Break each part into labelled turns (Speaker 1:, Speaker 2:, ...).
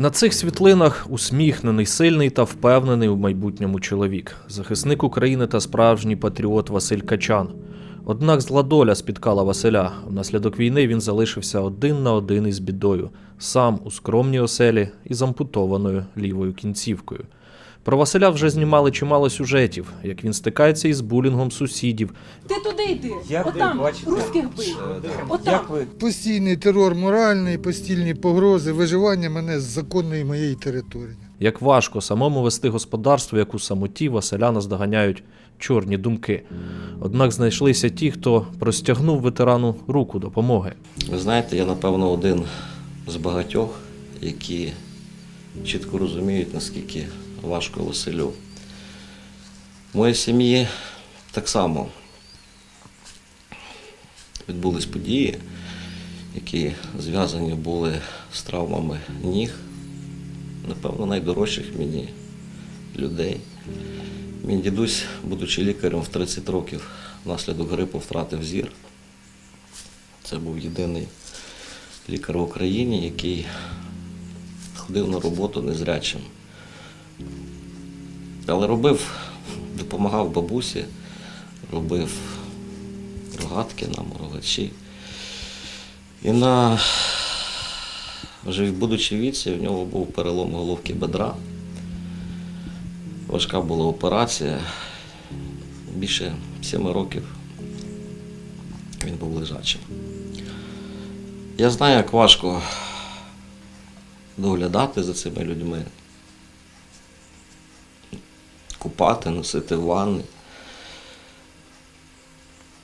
Speaker 1: На цих світлинах усміхнений, сильний та впевнений у майбутньому чоловік, захисник України та справжній патріот Василь Качан. Однак зла доля спіткала Василя. Внаслідок війни він залишився один на один із бідою, сам у скромній оселі із ампутованою лівою кінцівкою. Про Василя вже знімали чимало сюжетів, як він стикається із булінгом сусідів,
Speaker 2: Ти туди йди.
Speaker 3: Як ви
Speaker 2: Отам
Speaker 3: бачите,
Speaker 2: русських бий.
Speaker 3: е,
Speaker 2: Отам.
Speaker 3: Як ви
Speaker 4: Постійний терор моральний, постійні погрози, виживання мене з законної моєї території.
Speaker 1: як важко самому вести господарство, як у самоті Василя наздоганяють чорні думки. Однак знайшлися ті, хто простягнув ветерану руку допомоги.
Speaker 5: Ви знаєте, я напевно один з багатьох, які чітко розуміють, наскільки важко Василю. В моїй сім'ї так само відбулись події, які зв'язані були з травмами ніг, напевно, найдорожчих мені людей. Мій дідусь, будучи лікарем в 30 років, внаслідок грипу втратив зір. Це був єдиний лікар в Україні, який ходив на роботу незрячим. Але робив, допомагав бабусі, робив рогатки нам, рогачі. І на, вже будучи віці, в нього був перелом головки бедра. Важка була операція. Більше семи років він був лежачим. Я знаю, як важко доглядати за цими людьми, купати, носити в ванни.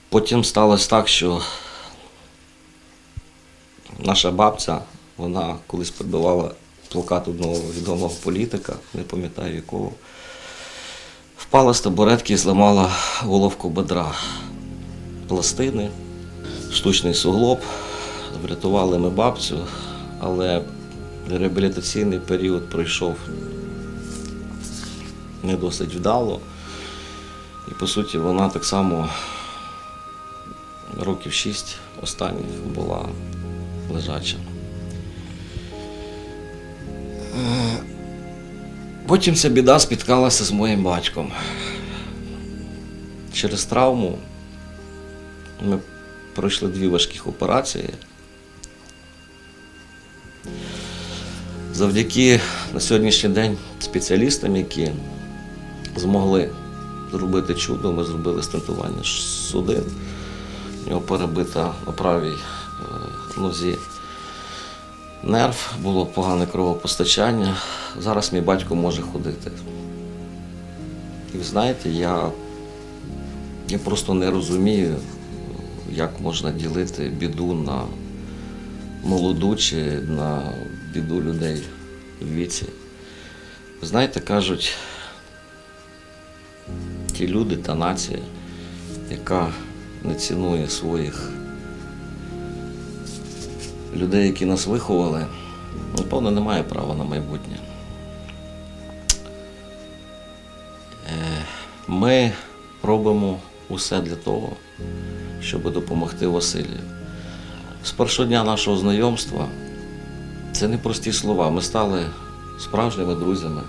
Speaker 5: Потім сталося так, що наша бабця, вона колись придбавала плакат одного відомого політика, не пам'ятаю якого, впала з табуретки і зламала головку бедра. Пластини, штучний суглоб. Врятували ми бабцю, але реабілітаційний період пройшов не досить вдало. І по суті вона так само років шість останніх була лежача. Потім ця біда спіткалася з моїм батьком. Через травму ми пройшли дві важких операції. Завдяки на сьогоднішній день спеціалістам, які змогли зробити чудо, ми зробили стентування судин. У нього перебита на правій е, нозі нерв, було погане кровопостачання. Зараз мій батько може ходити. І ви знаєте, я, я просто не розумію, як можна ділити біду на молоду чи на біду людей в віці. Знаєте, кажуть, ті люди та нація, яка не цінує своїх людей, які нас виховали, напевно, не має права на майбутнє. Е, Ми робимо усе для того, щоб допомогти Василію. З першого дня нашого знайомства це не прості слова. Ми стали справжніми друзями.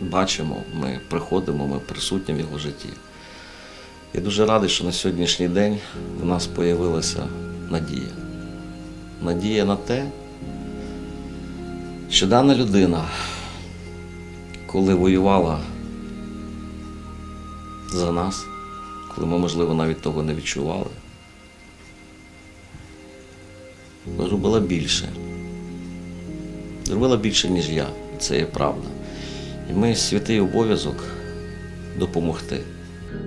Speaker 5: Бачимо, ми приходимо, ми присутні в його житті. Я дуже радий, що на сьогоднішній день в нас з'явилася надія. Надія на те, що дана людина, коли воювала за нас, коли ми, можливо, навіть того не відчували, зробила більше. Зробила більше, ніж я. Це є правда. І ми святий обов'язок допомогти.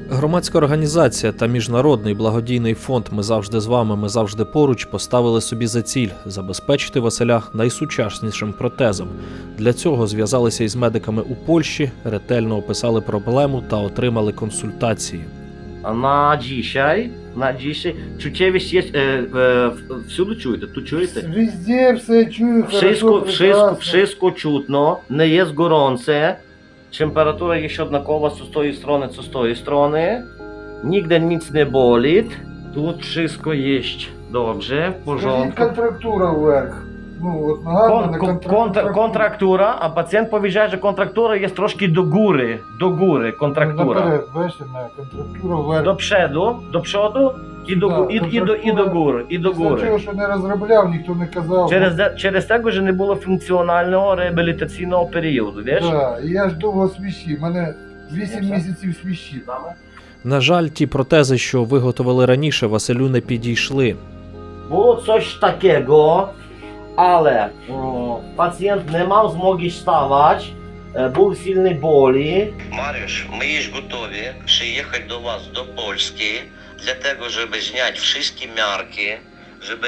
Speaker 1: Громадська організація та міжнародний благодійний фонд Ми завжди з вами, ми завжди поруч поставили собі за ціль забезпечити Василя найсучаснішим протезом. Для цього зв'язалися із медиками у Польщі, ретельно описали проблему та отримали консультації.
Speaker 6: A na dzisiaj, czuciewiść jest, e, e, всюди чуєте, тут чуєте?
Speaker 4: Везде все чую,
Speaker 6: Wszystko,
Speaker 4: хорошо,
Speaker 6: wszystko,
Speaker 4: прекрасно.
Speaker 6: wszystko чутно, nie jest gorące, temperatura jest однакова z tej strony, co z tej strony, nigdy nic nie boli, тут wszystko jest Добре, в
Speaker 4: Скажіть,
Speaker 6: порządku.
Speaker 4: контрактура вверх. Ну, от нагадно
Speaker 6: Кон,
Speaker 4: на
Speaker 6: кон,
Speaker 4: контра-
Speaker 6: контра, контрактура, а пацієнт повіжджає, що контрактура є трошки до góry, до góry, контрактура.
Speaker 4: Наперед, бачите, на контрактура вверх.
Speaker 6: До przodu, до przodu і до,
Speaker 4: Да,
Speaker 6: і, і, до, і до góry, і до
Speaker 4: Після того,
Speaker 6: góry.
Speaker 4: що не розробляв, ніхто не казав.
Speaker 6: Через, де- через tego, що не було функціонального реабілітаційного періоду, віж?
Speaker 4: Да, і я ж довго свіщив, мене 8 місяців свіщив.
Speaker 1: На жаль, ті протези, що виготовили раніше, Василю не підійшли.
Speaker 6: Було coś takiego, але м, пацієнт не мав змоги вставати, е, був сильний болі.
Speaker 2: Mariusz, my już gotowi przyjechać do Was do Polski, dlatego żeby zняć wszystkie miarki, żeby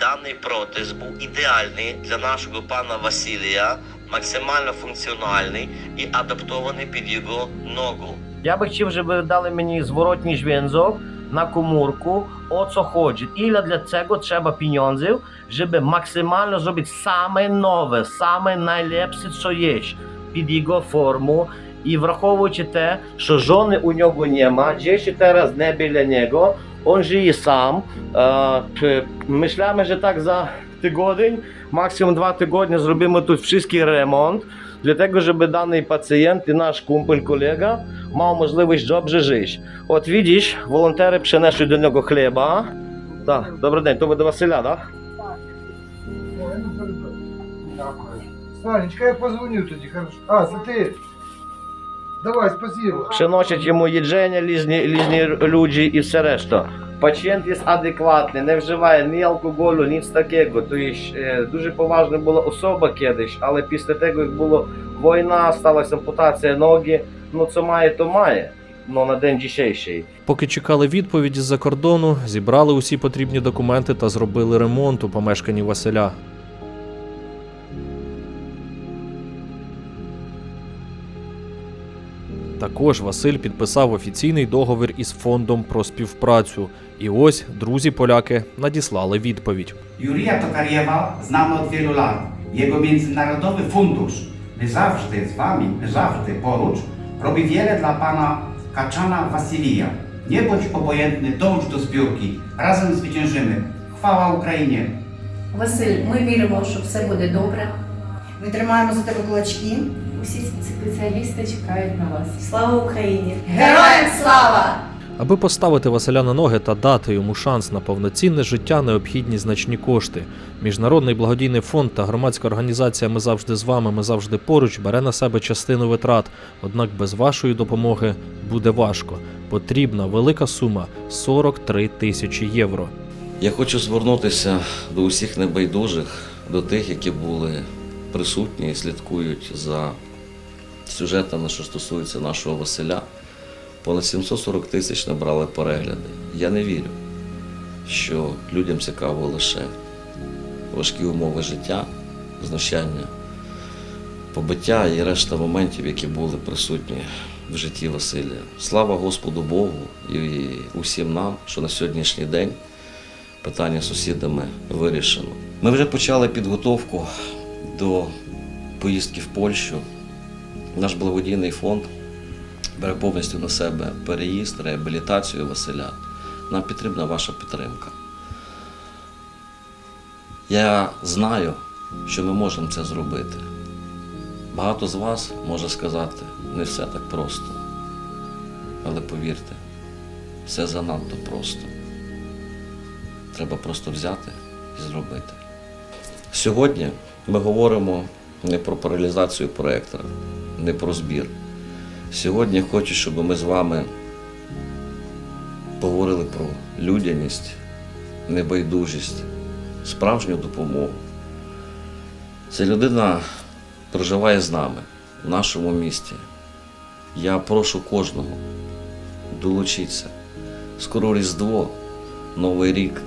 Speaker 2: dany protez był idealny dla naszego pana Wasilija, maksymalnie funkcjonalny i adaptowany pod jego nogę.
Speaker 6: Я би хотів, щоб ви дали мені зворотній зв'язок на комórку, о co chodzi. Ile для цього треба pieniędzy, żeby максимально зробити саме нове, саме найлепше, що є під його форму. І враховуючи те, що жони у нього нема, dzieci teraz не біля нього, він живе сам. Е, т- Myślamy, że tak za tygodень, максимум два тижні зробимо тут wszystkий ремонт, для того, щоб даний пацієнт і наш кумпель, колега мав можливість добре жити. От видиш, волонтери принесли до нього хліба. Так, добрий день, то ви до Василя, так?
Speaker 4: Санечка, я позвоню тоді, хорошо. А, це ти. Давай, спасибо.
Speaker 6: Приносять йому їдження, різні, різні люди і все решта. Пацієнт є адекватний, не вживає ні алкоголю, ні такого. Тобто е, дуже поважна була особа кидиш, але після того, як була війна, сталася ампутація ноги, ну це має, то має. Ну на день дійсейший.
Speaker 1: Поки чекали відповіді з-за кордону, зібрали усі потрібні документи та зробили ремонт у помешканні Василя. Також Василь підписав офіційний договір із фондом про співпрацю. І ось друзі-поляки надіслали відповідь.
Speaker 3: Jurija Tokariewa znamy od wielu lat. Jego Międzynarodowy Fundusz My Zawsze z Wami, My Zawsze porucz robi wiele dla Pana Kaczana Wasilija. Nie bądź obojętny, dąż do zbiórki. Razem zwyciężymy. Chwała Ukrainie!
Speaker 7: Василь, ми віримо, що все буде добре.
Speaker 8: Ми тримаємо за тебе кулачки.
Speaker 7: Усі спеціалісти чекають на вас.
Speaker 8: Слава Україні!
Speaker 7: Героям слава!
Speaker 1: Аби поставити Василя на ноги та дати йому шанс на повноцінне життя, необхідні значні кошти. Міжнародний благодійний фонд та громадська організація Ми завжди з вами, ми завжди поруч бере на себе частину витрат. Однак без вашої допомоги буде важко. Потрібна велика сума 43 тисячі євро.
Speaker 5: Я хочу звернутися до усіх небайдужих, до тих, які були присутні і слідкують за сюжетами, що стосуються нашого Василя. Понад 740 тисяч набрали перегляди. Я не вірю, що людям цікаво лише важкі умови життя, знущання, побиття і решта моментів, які були присутні в житті Василія. Слава Господу Богу і усім нам, що на сьогоднішній день питання з сусідами вирішено. Ми вже почали підготовку до поїздки в Польщу. Наш благодійний фонд бере повністю на себе переїзд, реабілітацію Василя. Нам потрібна ваша підтримка. Я знаю, що ми можемо це зробити. Багато з вас може сказати, не все так просто. Але повірте, все занадто просто. Треба просто взяти і зробити. Сьогодні ми говоримо не про паралізацію проєктора, не про збір. Сьогодні я хочу, щоб ми з вами поговорили про людяність, небайдужість, справжню допомогу. Ця людина проживає з нами в нашому місті. Я прошу кожного долучитися. Скоро Різдво, Новий рік.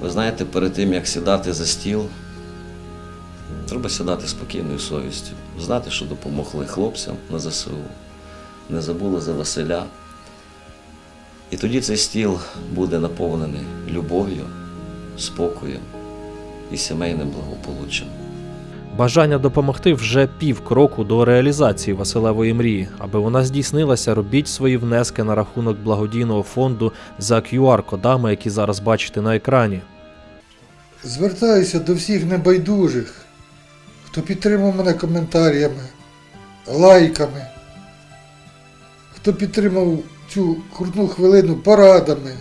Speaker 5: Ви знаєте, перед тим, як сідати за стіл, треба сідати спокійною совістю, знати, що допомогли хлопцям на ЗСУ, не забули за Василя. І тоді цей стіл буде наповнений любов'ю, спокоєм і сімейним благополуччям.
Speaker 1: Бажання допомогти вже півкроку до реалізації Василевої мрії. Аби вона здійснилася, робіть свої внески на рахунок благодійного фонду за QR-кодами, які зараз бачите на екрані.
Speaker 4: Звертаюся до всіх небайдужих, хто підтримав мене коментарями, лайками, хто підтримав цю крутну хвилину порадами.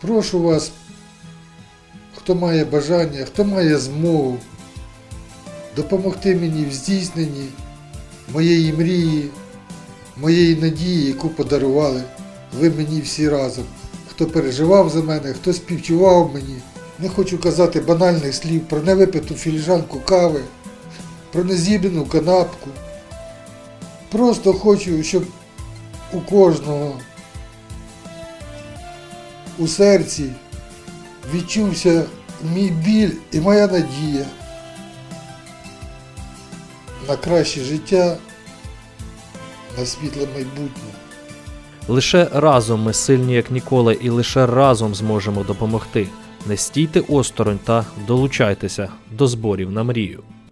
Speaker 4: Прошу вас, хто має бажання, хто має змогу, допомогти мені в здійсненні моєї мрії, моєї надії, яку подарували ви мені всі разом. Хто переживав за мене, хто співчував мені. Не хочу казати банальних слів про невипиту філіжанку кави, про нез'їдену канапку. Просто хочу, щоб у кожного у серці відчувся мій біль і моя надія на краще життя, на світле майбутнє.
Speaker 1: Лише разом ми сильні як ніколи, і лише разом зможемо допомогти. Не стійте осторонь та долучайтеся до зборів на мрію.